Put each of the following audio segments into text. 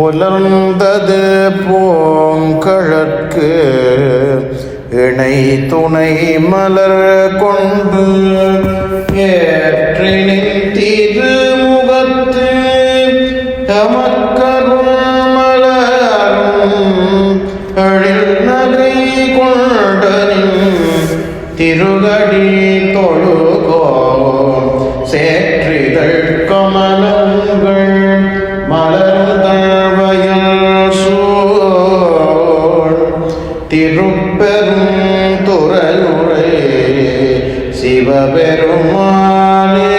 புலர்ந்தது போங்கழற்கு இணை துணை மலர் கொண்டு ஏற்றினின் திருமுகத்து தமக்கரும் மலரும் எழில் நகை கொண்டனின் திருகடி தொழுகோ சே சிவபெருமானே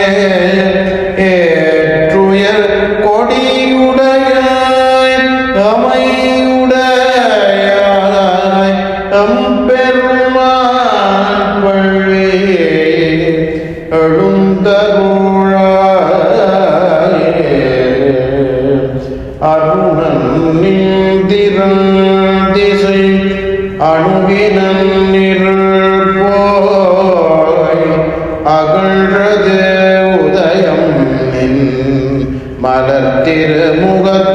ஏற்றுயர் கொடியுடைய அமையுடைய எம்பெருமான் வழி எழுந்தருளாயே. அருணன் நிந்திரன் திசை அணுகினன் மலர் திருமுகத்தில்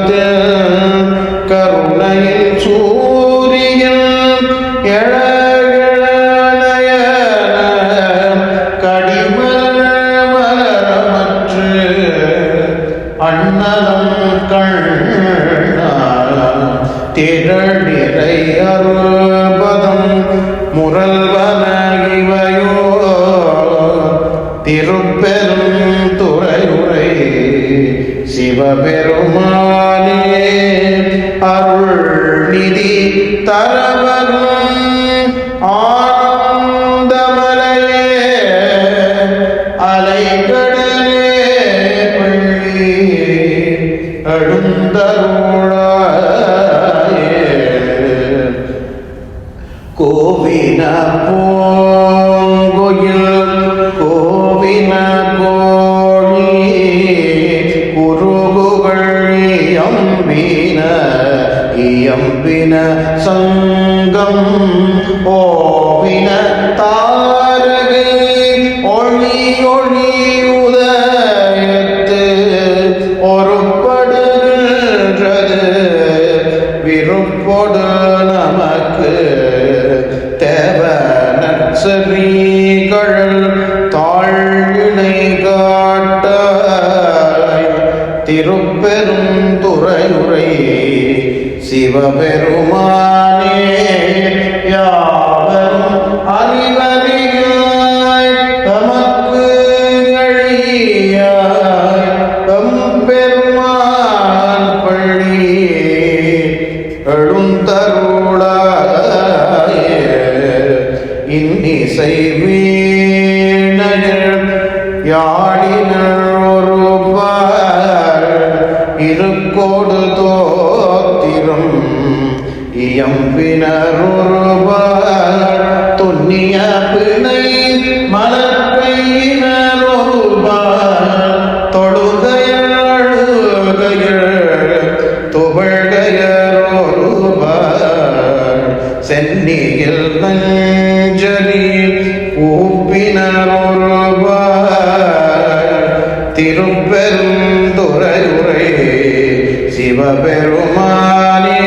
திருப்பெரும் துறையுரை சிவபெருமானே அருள் நிதி தரவரும் ஆனந்தமலையே அலைகடலே பள்ளி அடுந்தருளாயே கோவின போ சங்கம் ஓவின தாரகை ஒளி ஒளி உதயத்து ஒருப்படுகின்றது. விருப்பொடு நமக்கு தேவ நற்சரீகள் தாழ்வினை காட்ட திருப்பெரும் துறையுரை சிவபெருமானே இயம்பினர் ஒருபார் துன்னிய பிணை மலர்கையினர் ஒருபார் தொழுகையர் அழுகையர் சென்னியில் நஞ்சலி ஊப்பினர் ஒருபார் சிவபெருமானே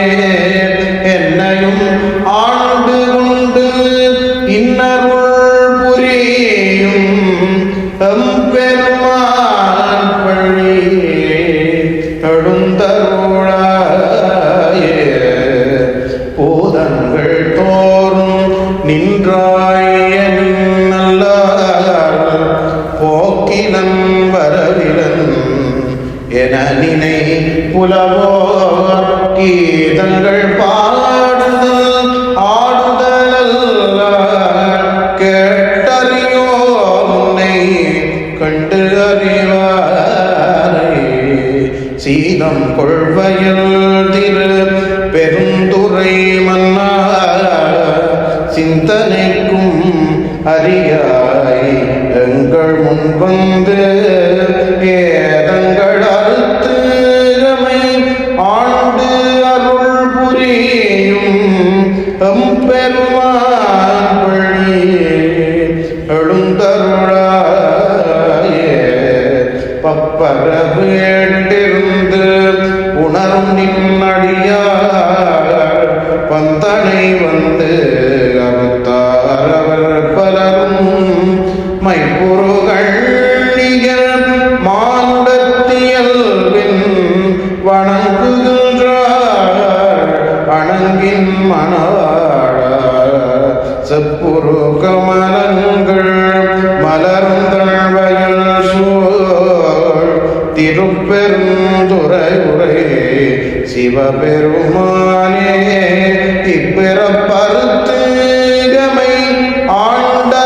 அறியாய் எங்கள் முன்வந்து ஏதங்கள் அறுத்து ஆண்டு அருள் புரியும் எம்பெருமான் பழியே எழுந்தருளாயே. பப்பரவு ஏட்டிருந்து உணரும் நின்னடியார் பந்தனை வந்து அறுத்தார் அவர் பலரும் மைப்புருகள் நிகர் மானுடத்தியல்பின் வணங்குகின்றார். வணங்கின் மணவாழ செப்புரு கமலங்கள் மலரும் தழ்வையில் சூழ். திருப்பெருந்துறை உரை சிவபெருமா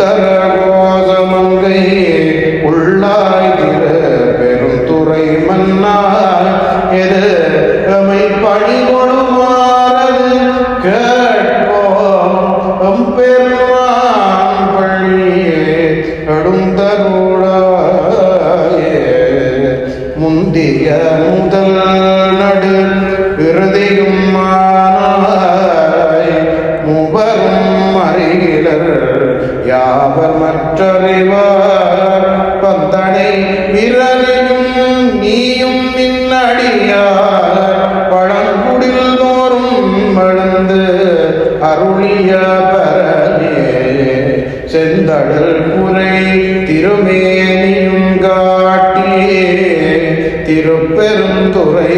உத்தர கோசமங்கை உள்ளாய் திரு பெரும் துறை மன்னா எது எமை பழி கொடுமாறது? கேட்போம். பெருமான் பழியே கடுந்தருளாயே முந்திய முதல் அருளிய பரனே செந்தடல் புரை திருமேனியும் காட்டியே திருப்பெருந்துறை